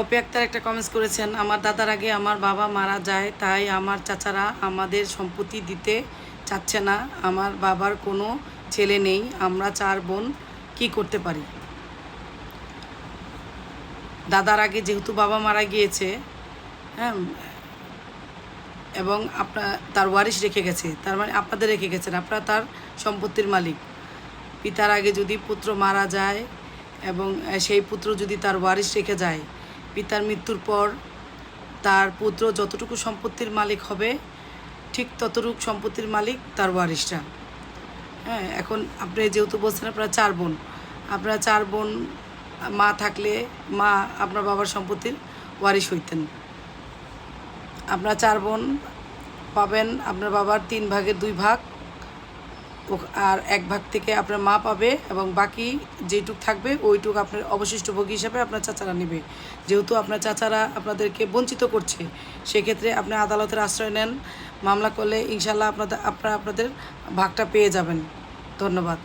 Poppy Akter একটা comments করেছেন, আমার দাদার আগে আমার বাবা মারা যায়, তাই আমার চাচারা আমাদের সম্পত্তি দিতে চাচ্ছে না। আমার বাবার কোনো ছেলে নেই, আমরা চার বোন, কি করতে পারি? দাদার আগে যেহেতু বাবা মারা গিয়েছে হ্যাঁ এবং আপনার তার ওয়ারিশ রেখে গেছে, তার মানে আপনাদের রেখে গেছেন আপনারা তার সম্পত্তির মালিক। পিতার আগে যদি পুত্র মারা যায় এবং সেই পুত্র যদি তার ওয়ারিশ রেখে যায় পিতার মৃত্যুর পর তার পুত্র যতটুকু সম্পত্তির মালিক হবে, ঠিক ততটুকু সম্পত্তির মালিক তার ওয়ারিশটা হ্যাঁ এখন আপনি যেহেতু বলছেন আপনারা চার বোন, আপনারা চার বোন, মা থাকলে মা আপনার বাবার সম্পত্তির ওয়ারিশ হইতেন। আপনার চার বোন পাবেন, আপনার বাবার তিন ভাগের দুই ভাগ আর এক ভাগ থেকে আপনার মা পাবে এবং বাকি যেটুক থাকবে, ওইটুক আপনার অবশিষ্ট ভোগী হিসাবে আপনার চাচারা নেবে। যেহেতু আপনার চাচারা আপনাদেরকে বঞ্চিত করছে, সেক্ষেত্রে আপনি আদালতের আশ্রয় নেন, মামলা করলে ইনশাল্লাহ আপনাদের আপনারা আপনাদের ভাগটা পেয়ে যাবেন। ধন্যবাদ।